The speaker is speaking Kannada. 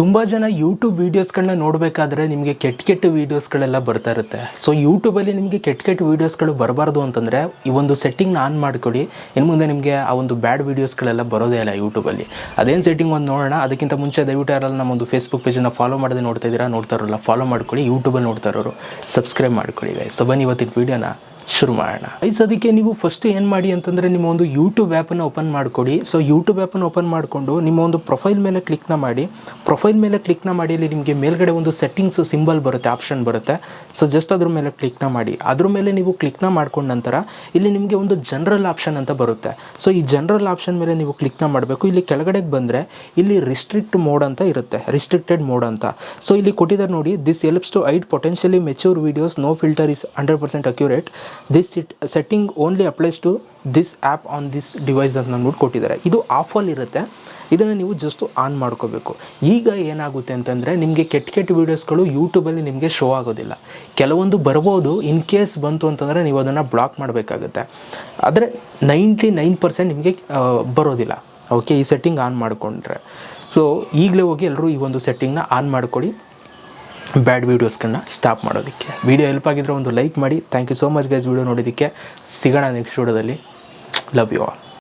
ತುಂಬ ಜನ ಯೂಟ್ಯೂಬ್ ವೀಡಿಯೋಸ್ಗಳನ್ನ ನೋಡಬೇಕಾದ್ರೆ ನಿಮಗೆ ಕೆಟ್ಟ ಕೆಟ್ಟ ವೀಡಿಯೋಸ್ಗಳೆಲ್ಲ ಬರ್ತಾ ಇರುತ್ತೆ. ಸೊ ಯೂಟ್ಯೂಬಲ್ಲಿ ನಿಮಗೆ ಕೆಟ್ಟ ಕೆಟ್ಟ ವೀಡಿಯೋಸ್ಗಳು ಬರಬಾರ್ದು ಅಂತಂದರೆ ಈ ಒಂದು ಸೆಟ್ಟಿಂಗ್ನ ಆನ್ ಮಾಡಿಕೊಡಿ. ಇನ್ನು ಮುಂದೆ ನಿಮಗೆ ಆ ಒಂದು ಬ್ಯಾಡ್ ವೀಡಿಯೋಸ್ಗಳೆಲ್ಲ ಬರೋದೇ ಇಲ್ಲ ಯೂಟ್ಯೂಬಲ್ಲಿ ಅದೇನು ಸೆಟ್ಟಿಂಗ್ ಒಂದು ನೋಡೋಣ. ಅದಕ್ಕಿಂತ ಮುಂಚೆ ದಯವಿಟ್ಟು ಯಾರಲ್ಲ ನಮ್ಮ ಒಂದು ಫೇಸ್ಬುಕ್ ಪೇಜನ್ನು ಫಾಲೋ ಮಾಡದೆ ನೋಡ್ತಾ ಇದ್ದೀರಾ, ನೋಡ್ತಾ ಇರೋಲ್ಲ ಫಾಲೋ ಮಾಡ್ಕೊಳ್ಳಿ. ಯೂಟ್ಯೂಬಲ್ಲಿ ನೋಡ್ತಾ ಇರೋರು ಸಬ್ಸ್ಕ್ರೈಬ್ ಮಾಡ್ಕೊಳ್ಳಿ. ಸೊ ಬನ್ನಿ ಇವತ್ತಿನ ವೀಡಿಯೋನ ಶುರು ಮಾಡೋಣ. ಐಸ್ ಅದಕ್ಕೆ ನೀವು ಫಸ್ಟ್ ಏನು ಮಾಡಿ ಅಂತಂದರೆ ನಿಮ್ಮ ಒಂದು ಯೂಟ್ಯೂಬ್ ಆ್ಯಪನ್ನು ಓಪನ್ ಮಾಡಿಕೊಡಿ. ಸೊ ಯೂಟ್ಯೂಬ್ ಆ್ಯಪನ್ನು ಓಪನ್ ಮಾಡಿಕೊಂಡು ನಿಮ್ಮ ಒಂದು ಪ್ರೊಫೈಲ್ ಮೇಲೆ ಕ್ಲಿಕ್ನ ಮಾಡಿ. ಪ್ರೊಫೈಲ್ ಮೇಲೆ ಕ್ಲಿಕ್ನ ಮಾಡಿ ಅಲ್ಲಿ ನಿಮಗೆ ಮೇಲ್ಗಡೆ ಒಂದು ಸೆಟ್ಟಿಂಗ್ಸ್ ಸಿಂಬಲ್ ಬರುತ್ತೆ ಆಪ್ಷನ್ ಬರುತ್ತೆ. ಸೊ ಜಸ್ಟ್ ಅದ್ರ ಮೇಲೆ ಕ್ಲಿಕ್ನ ಮಾಡಿ. ಅದ್ರ ಮೇಲೆ ನೀವು ಕ್ಲಿಕ್ನ ಮಾಡ್ಕೊಂಡ ನಂತರ ಇಲ್ಲಿ ನಿಮಗೆ ಒಂದು ಜನರಲ್ ಆಪ್ಷನ್ ಅಂತ ಬರುತ್ತೆ. ಸೊ ಈ ಜನರಲ್ ಆಪ್ಷನ್ ಮೇಲೆ ನೀವು ಕ್ಲಿಕ್ನ ಮಾಡಬೇಕು. ಇಲ್ಲಿ ಕೆಳಗಡೆಗೆ ಬಂದರೆ ಇಲ್ಲಿ ರಿಸ್ಟ್ರಿಕ್ಟ್ ಮೋಡ್ ಅಂತ ಇರುತ್ತೆ. ರಿಸ್ಟ್ರಿಕ್ಟೆಡ್ ಮೋಡ್ ಅಂತ. ಸೊ ಇಲ್ಲಿ ಕೊಟ್ಟಿದ್ದಾರೆ ನೋಡಿ this helps to hide potentially mature videos no filter is hundred percent accurate this it setting only applies to this app on this device ಅಂತ ಅಂದ್ಬಿಟ್ಟು ಕೊಟ್ಟಿದ್ದಾರೆ. ಇದು ಆಫಲ್ಲಿ ಇರುತ್ತೆ. ಇದನ್ನು ನೀವು ಜಸ್ಟ್ ಆನ್ ಮಾಡ್ಕೋಬೇಕು. ಈಗ ಏನಾಗುತ್ತೆ ಅಂತಂದರೆ ನಿಮಗೆ ಕೆಟ್ಟ ಕೆಟ್ಟ ವೀಡಿಯೋಸ್ಗಳು ಯೂಟ್ಯೂಬಲ್ಲಿ ನಿಮಗೆ ಶೋ ಆಗೋದಿಲ್ಲ. ಕೆಲವೊಂದು ಬರ್ಬೋದು ಇನ್ ಕೇಸ್ ಬಂತು ಅಂತಂದರೆ ನೀವು ಅದನ್ನು ಬ್ಲಾಕ್ ಮಾಡಬೇಕಾಗುತ್ತೆ. ಆದರೆ ನೈಂಟಿ ನೈನ್ ಪರ್ಸೆಂಟ್ ನಿಮಗೆ ಬರೋದಿಲ್ಲ. ಓಕೆ ಈ ಸೆಟ್ಟಿಂಗ್ ಆನ್ ಮಾಡಿಕೊಂಡ್ರೆ. ಸೊ ಈಗಲೇ ಹೋಗಿ ಎಲ್ಲರೂ ಈ ಒಂದು ಸೆಟ್ಟಿಂಗ್ನ ಆನ್ ಮಾಡ್ಕೊಳ್ಳಿ ಬ್ಯಾಡ್ ವೀಡಿಯೋಸ್ಗಳನ್ನ ಸ್ಟಾಪ್ ಮಾಡೋದಕ್ಕೆ. ವೀಡಿಯೋ ಹೆಲ್ಪ್ ಆಗಿದ್ರೆ ಒಂದು ಲೈಕ್ ಮಾಡಿ. Thank you so much guys video ನೋಡೋದಕ್ಕೆ ಸಿಗೋಣ ನೆಕ್ಸ್ಟ್ ವೀಡಿಯೋದಲ್ಲಿ. Love you all